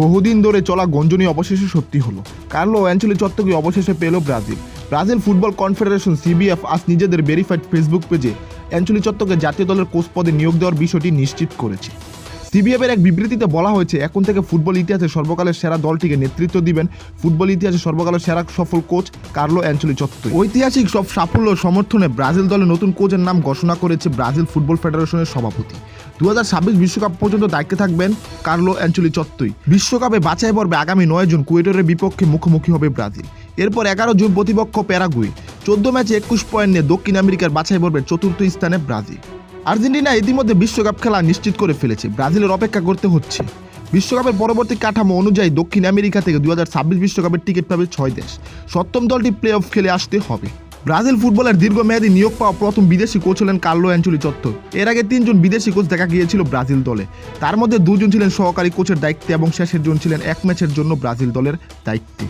বহুদিন ধরে চলা গঞ্জনী অবশেষে সত্যি হলো। কার্লো অ্যাঞ্চলি চত্বকে অবশেষে পেল Brazil. Brazil football confederation CBF আজ নিজেদের ভেরিফাইড ফেসবুক পেজে অ্যাঞ্চলি চত্বরকে জাতীয় দলের কোচ পদে নিয়োগ দেওয়ার বিষয়টি নিশ্চিত করেছে। সিবিএফ এর এক বিবৃতিতে বলা হয়েছে, এখন থেকে ফুটবল ইতিহাসে সর্বকালের সেরা দলটিকে নেতৃত্ব দিবেন ফুটবল ইতিহাসে সর্বকালের সেরা সফল কোচ কার্লো অ্যাঞ্চলি চত্বর ঐতিহাসিক সব সাফল্য সমর্থনে ব্রাজিল দলের নতুন কোচের নাম ঘোষণা করেছে ব্রাজিল ফুটবল ফেডারেশনের সভাপতি। দু বিশ্বকাপ পর্যন্ত দায়িত্বে থাকবেন কার্লো অ্যাঞ্চলি চত্বই বিশ্বকাপে বাছাই পর্বে আগামী নয় জুন কুয়েটরের বিপক্ষে মুখোমুখি হবে ব্রাজিল। এরপর এগারো জুন প্রতিপক্ষ প্যারাগুয়ে। চোদ্দ ম্যাচে একুশ পয়েন্ট নিয়ে দক্ষিণ আমেরিকার বাছাই পর্বের চতুর্থ স্থানে ব্রাজিল। আর্জেন্টিনা ইতিমধ্যে বিশ্বকাপ খেলা নিশ্চিত করে ফেলেছে। ব্রাজিলের অপেক্ষা করতে হচ্ছে। বিশ্বকাপের পরবর্তী কাঠামো অনুযায়ী দক্ষিণ আমেরিকা থেকে দু বিশ্বকাপের টিকিট পাবে ছয় দেশ। সপ্তম দলটি প্লে অফ খেলে আসতে হবে। ব্রাজিল ফুটবলের দীর্ঘমেয়াদী নিয়োগ পাওয়া প্রথম বিদেশি কোচ হলেন কার্লো অ্যাঞ্চলি চত্বর। এর আগে তিনজন বিদেশি কোচ দেখা গিয়েছিল ব্রাজিল দলে। তার মধ্যে দুজন ছিলেন সহকারী কোচের দায়িত্বে এবং শেষের জন ছিলেন এক ম্যাচের জন্য ব্রাজিল দলের দায়িত্বে।